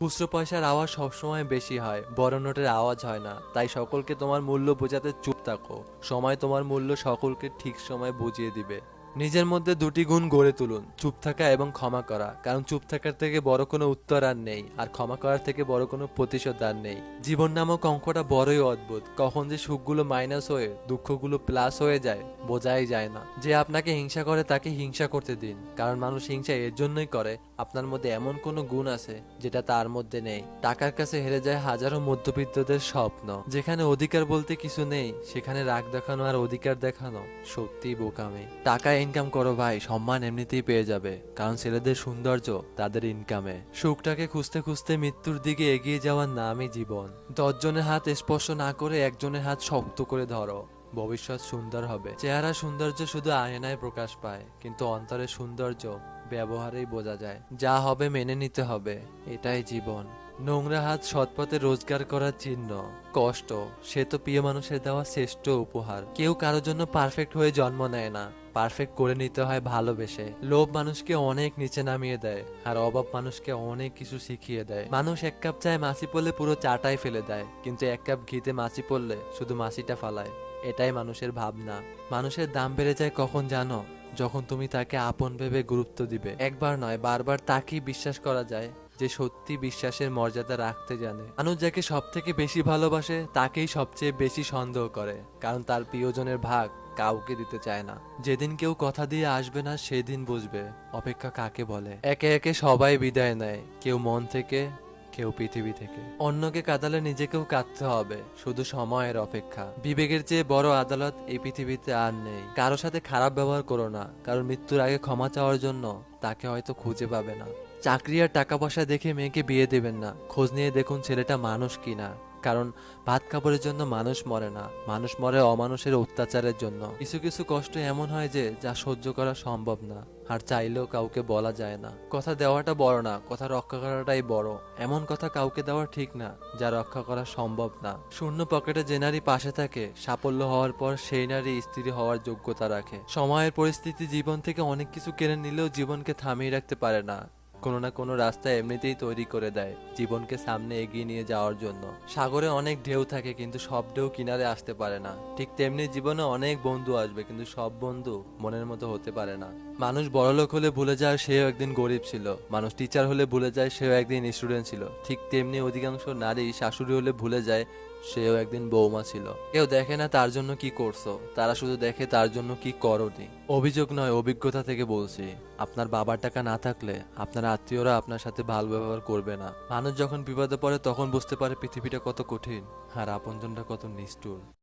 খুচরো পয়সার আওয়াজ সবসময় বেশি হয়, বড় নোটের আওয়াজ হয় না। তাই সকলকে তোমার মূল্য বোঝাতে চুপ থাকো। সময় তোমার মূল্য সকলকে ঠিক সময় বুঝিয়ে দিবে। নিজের মধ্যে দুটি গুণ গড়ে তুলুন, চুপ থাকা এবং ক্ষমা করা। কারণ চুপ থাকার থেকে বড় কোনো উত্তর আর নেই, আর ক্ষমা করার থেকে বড় কোনো প্রতিশোধ আর নেই। জীবন নামক অঙ্কটা বড়ই অদ্ভুত। কখন যে সুখগুলো মাইনাস হয়ে, দুঃখগুলো প্লাস হয়ে যায়, বোঝাই যায় না। যে আপনাকে হিংসা করে তাকে হিংসা করতে দিন। কারণ মানুষ হিংসা এর জন্যই করে, আপনার মধ্যে এমন কোনো গুণ আছে যেটা তার মধ্যে নেই। টাকার কাছে হেরে যায় হাজারো মধ্যবিত্তদের স্বপ্ন, যেখানে অধিকার বলতে কিছু নেই, সেখানে রাগ দেখানো আর অধিকার দেখানো সত্যিই বোকামি। টাকা ইনকাম করো ভাই, সম্মান এমনিতেই পেয়ে যাবে। কারণ ছেলেদের সৌন্দর্য, তাদের ইনকামে সুখটাকে খুঁজতে খুঁজতে মৃত্যুর দিকে এগিয়ে যাওয়ার নামই জীবন। দশজনের হাত স্পর্শ না করে একজনের হাত শক্ত করে ধরো। ভবিষ্যৎ সুন্দর হবে। চেহারা সৌন্দর্য শুধু আয়নায় প্রকাশ পায়, কিন্তু অন্তরের সৌন্দর্য ব্যবহারেই বোঝা যায়। যা হবে মেনে নিতে হবে, এটাই জীবন। নোংরা হাত সৎপথে রোজগার করার চিহ্ন, কষ্ট, সে তো প্রিয় মানুষের দেওয়া শ্রেষ্ঠ উপহার। কেউ কারোর জন্য পারফেক্ট হয়ে জন্ম নেয় না। পারফেক্ট করে নিতে হয় ভালোবেসে। লোভ মানুষকে অনেক নিচে নামিয়ে দেয়, আর অভাব মানুষকে অনেক কিছু শিখিয়ে দেয়। মানুষ এক কাপ চায় মাছি পড়লে পুরো চাটাই ফেলে দেয়, কিন্তু এক কাপ ঘিতে মাছি পড়লে শুধু মাছিটা ফালায়। এটাই মানুষের ভাবনা। মানুষের দাম বেড়ে যায় কখন জানো? যখন তুমি তাকে আপন ভেবে গুরুত্ব দিবে। একবার নয়, বারবার তাকেই বিশ্বাস করা যায়। যে সত্যি বিশ্বাসের মর্যাদা রাখতে জানে। মানুষ যাকে সব থেকে বেশি ভালোবাসে, তাকেই সবচেয়ে বেশি সন্দেহ করে, কারণ তার প্রিয়জনের ভাগ কাউকে দিতে চায় না। যেদিন কেউ কথা দিয়ে আসবে না, সেদিন বুঝবে, অপেক্ষা কাকে বলে। একে একে সবাই বিদায় নেয়, কেউ মন থেকে, কেউ পৃথিবী থেকে। অন্যকে কাঁদালে নিজেকেও কাঁদতে হবে, শুধু সময়ের অপেক্ষা। বিবেকের চেয়ে বড় আদালত এই পৃথিবীতে আর নেই। কারও সাথে খারাপ ব্যবহার করো না, কারণ মৃত্যুর আগে ক্ষমা চাওয়ার জন্য তাকে হয়তো খুঁজে পাবে না। চাকরি আর টাকা পয়সা দেখে মেয়েকে বিয়ে দেবেন না। খোঁজ নিয়ে দেখুন ছেলেটা মানুষ কিনা। কারণ ভাত কাপড়ের জন্য মানুষ মরে না। মানুষ মরে অমানুষের অত্যাচারের জন্য। কিছু কিছু কষ্ট এমন হয় যে, যা সহ্য করা সম্ভব না। আর চাইলেও কাউকে বলা যায় না। কথা দেওয়াটা বড় না, কথা রক্ষা করাটাই বড়। এমন কথা কাউকে দেওয়া ঠিক না, যা রক্ষা করা সম্ভব না। শূন্য পকেটে যে নারী পাশে থাকে, সাফল্য হওয়ার পর সেই নারী স্ত্রী হওয়ার যোগ্যতা রাখে। সময়ের পরিস্থিতি জীবন থেকে অনেক কিছু কেড়ে নিলেও জীবনকে থামিয়ে রাখতে পারে না। কোনো না কোনো রাস্তা এমনিতেই তৈরি করে দেয় জীবনকে সামনে এগিয়ে নিয়ে যাওয়ার জন্য। সাগরে অনেক ঢেউ থাকে কিন্তু সব ঢেউ কিনারে আসতে পারে না। ঠিক তেমনি জীবনে অনেক বন্ধু আসবে কিন্তু সব বন্ধু মনের মতো হতে পারে না। মানুষ বড়লোক হলে ভুলে যায় সেও একদিন গরিব ছিল। মানুষ টিচার হলে ভুলে যায় সেও একদিন স্টুডেন্ট ছিল। ঠিক তেমনি অধিকাংশ নারী শাশুড়ি হলে ভুলে যায় সেও একদিন বৌমা ছিল। কেউ দেখে না তার জন্য কি করছ, তারা শুধু দেখে তার জন্য কি করনি। অভিযোগ নয়, অভিজ্ঞতা থেকে বলছি, আপনার বাবার টাকা না থাকলে আপনার আত্মীয়রা আপনার সাথে ভালো ব্যবহার করবে না। মানুষ যখন বিপদে পড়ে তখন বুঝতে পারে পৃথিবীটা কত কঠিন, আর আপনজনটা কত নিষ্ঠুর।